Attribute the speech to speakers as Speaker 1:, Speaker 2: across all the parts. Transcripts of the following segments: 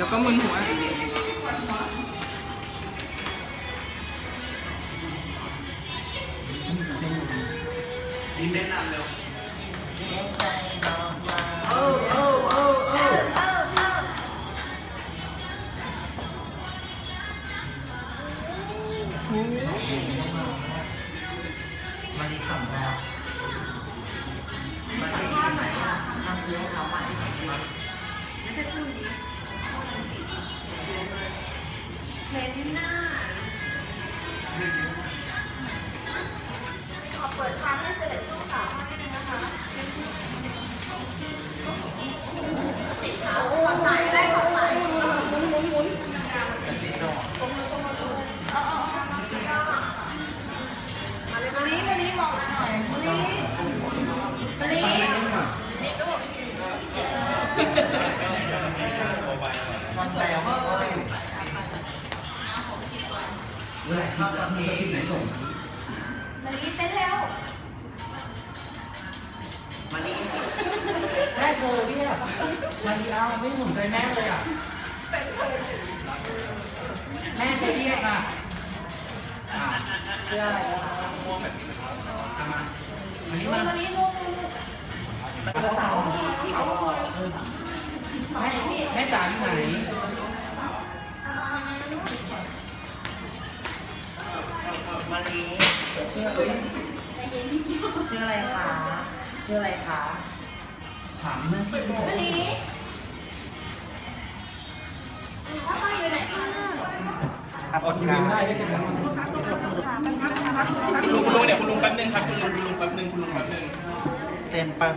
Speaker 1: มึนหัว
Speaker 2: ยิ้มแนะนำเร็ว
Speaker 1: โอ้โอ้โอ้โอ้
Speaker 3: มาดีสั่งแล้วมาดีทำซื้อให้เขาใหม่มา
Speaker 4: ไม่ใช่คู่นี้ เน้นหน้าขอเปิดทางให้เสด็จช่วงสาวให้นะคะ เว
Speaker 3: ลาเข้าตัวเองไหนส่ง
Speaker 4: มานี้เต้นแล้ว
Speaker 3: มาดี
Speaker 1: แม่เธอเนี่ยมันเอาไม่หมุนใจแม่เลยอะแม่จะเรียกอะเชื่ออะไรอะเอามาอันนี้
Speaker 4: มุ
Speaker 1: มาน
Speaker 4: มานี้มุนมุน
Speaker 1: ภาษาแม่แม่จ๋าอยู่ไหน
Speaker 3: มาดีชื่อชื่ออะไรคะชื่ออะไรคะ
Speaker 1: ถามเรื่องที่บอก
Speaker 4: มานี้ถ้าไปอยู่ไหนคะ
Speaker 1: ออกทีวีได้ได้ไหม
Speaker 2: คุณลุงคุณลุงเดี๋ยวคุณลุงแป๊บนึงครับคุณลุงคุณลุงแป๊บนึงคุณลุงแป๊บนึง
Speaker 3: เซนปะ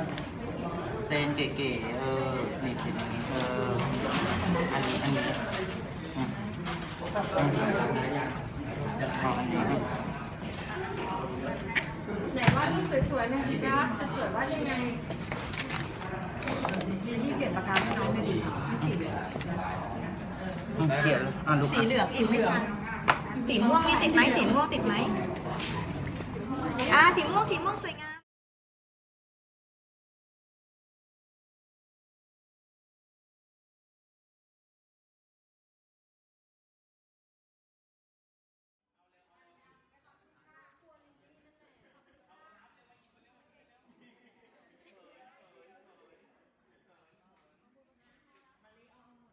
Speaker 3: เซนเก๋ๆเออนี่เป็นอย่างนี้เอออันนี้อันนี้อืมอืม
Speaker 4: ว่ารูปสวยๆหน่อยสิคะจะสวยว่ายังไงดีที่เปลี่ยนปากกาให้น้องไม่ดีไม่ติด
Speaker 3: เลยเขียนเลยอะดู
Speaker 5: สีเหลืองอีกไม่ทันสีม่วงมีติดไหมสีม่วงติดไหมอ่าสีม่วงสีม่วงสวยงาม